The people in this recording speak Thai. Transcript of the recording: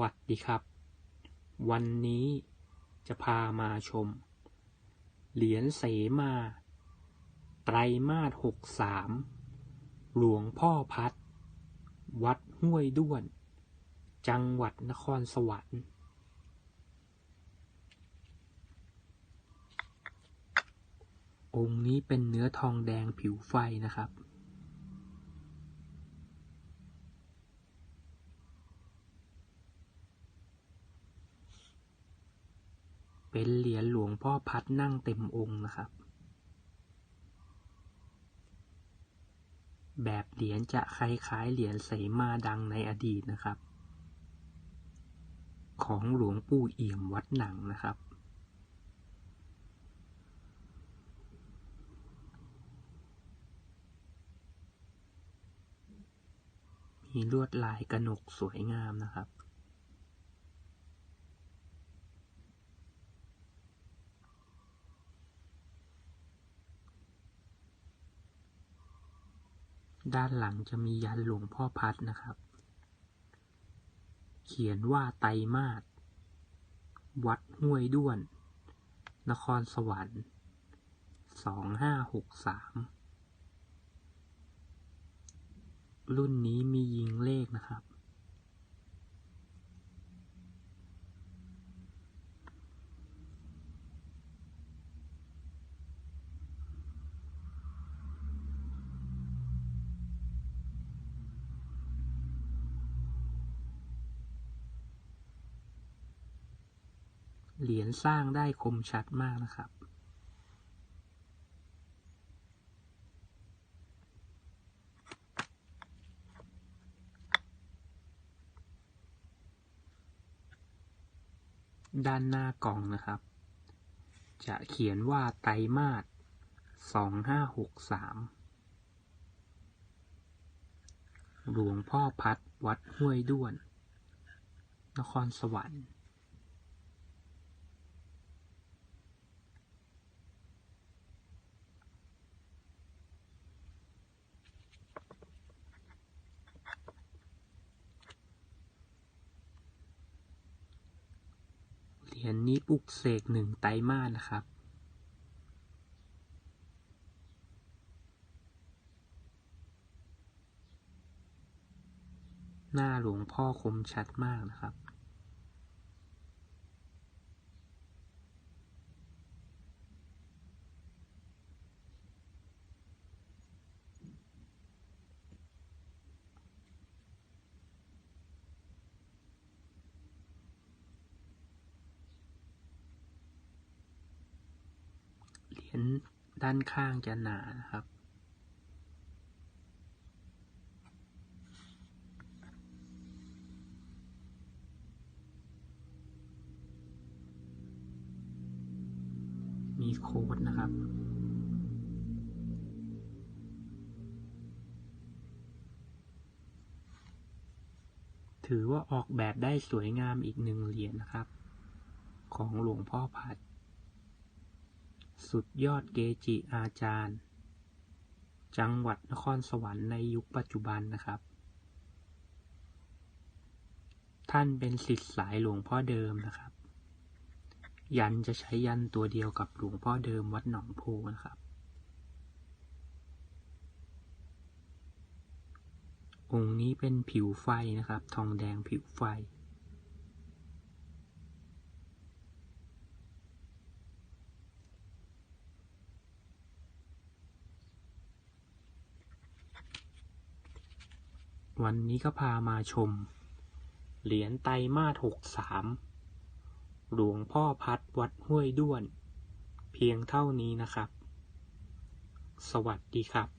วัสดีครับ วันนี้จะพามาชม เหรียญเสมา ไตรมาสหกสามหลวงพ่อพัด วัดห้วยด้วน จังหวัดนครสวรรค์องค์นี้เป็นเนื้อทองแดงผิวไฟนะครับ เป็นเหรียญหลวงพ่อพัดนั่งเต็มองค์นะครับ แบบเหรียญจะคล้ายๆเหรียญเสมาดังในอดีตนะครับ ของหลวงปู่เอี่ยมวัดหนังนะครับมีลวดลายกระหนกสวยงามนะครับ ด้านหลังจะมียันหลวงพ่อพัดนะครับ เขียนว่าไตมาศวัดห้วยด้วน นครสวรรค์สองห้าหกสามรุ่นนี้มียิงเลขนะครับ เหรียญสร้างได้คมชัดมากนะครับ ด้านหน้ากล่องนะครับ จะเขียนว่าไตรมาสสองห้าหกสามหลวงพ่อพัดวัดห้วยด้วน นครสวรรค์ เหรียญนี้ปลุกเสกหนึ่งไตรมาสนะครับ หน้าหลวงพ่อคมชัดมากนะครับ เหรียญด้านข้างจะหนานะครับ มีโค้ดนะครับถือว่าออกแบบได้สวยงามอีกหนึ่งเหรียญนะครับ ของหลวงพ่อพัด สุดยอดเกจิอาจารย์ จังหวัดนครสวรรค์ในยุคปัจจุบันนะครับ ท่านเป็นศิษย์สายหลวงพ่อเดิมนะครับ ยันจะใช้ยันตัวเดียวกับหลวงพ่อเดิมวัดหนองโพนะครับ องค์นี้เป็นผิวไฟนะครับ ทองแดงผิวไฟ วันนี้ก็พามาชม เหรียญไตมาสหกสามหลวงพ่อพัดวัดห้วยด้วน เพียงเท่านี้นะครับ สวัสดีครับ